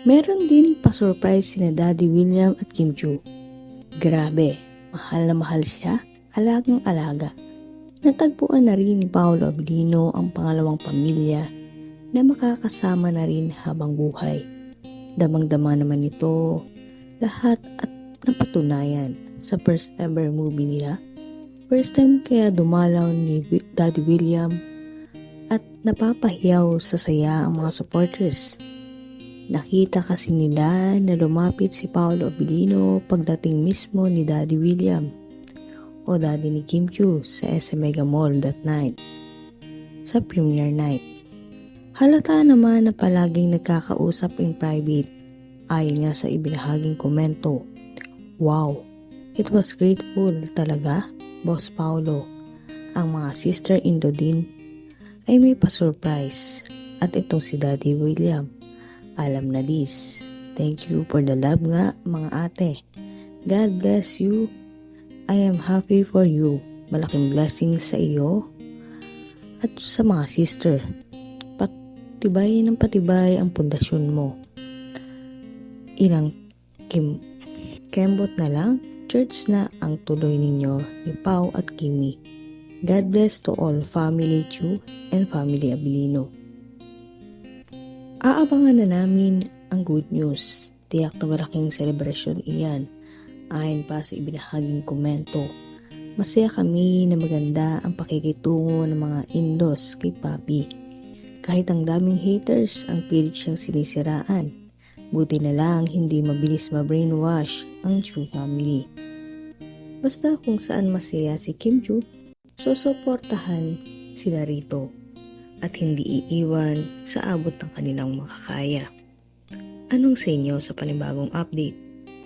Meron din pa-surprise sina Daddy William at Kim Chu. Grabe, mahal na mahal siya, alagang alaga. Natagpuan na rin ni Paolo Abilino ang pangalawang pamilya na makakasama na rin habang buhay. Damang-dama naman ito lahat at napatunayan sa first ever movie nila. First time kaya dumalaw ni Daddy William at napapahiyaw sa saya ang mga supporters. Nakita kasi nila na lumapit si Paolo Abilino pagdating mismo ni Daddy William o Daddy ni Kim Chu sa SM Mega Mall that night sa premiere night. Halata naman na palaging nagkakausap in private ayon nga sa ibinahaging komento. Wow, it was grateful talaga, Boss Paolo. Ang mga sister-in-law din ay may pa-surprise at itong si Daddy William. Alam na this. Thank you for the love nga mga ate. God bless you. I am happy for you. Malaking blessing sa iyo at sa mga sister. Patibay ng patibay ang pundasyon mo. Ilang kim kembot na lang, church na ang tuloy ninyo ni Pau at Kimi. God bless to all family Chu and family Abilino. Aabangan na namin ang good news. Tiyak na malaking selebrasyon iyan. Ayon pa sa ibinahaging komento. Masaya kami na maganda ang pakikitungo ng mga in-laws kay Papi. Kahit ang daming haters ang pilit siyang sinisiraan. Buti na lang hindi mabilis ma-brainwash ang Chu family. Basta kung saan masaya si Kim Chu, susuportahan sila rito at hindi iiwan sa abot ng kanilang makakaya. Anong sa inyo sa panibagong update?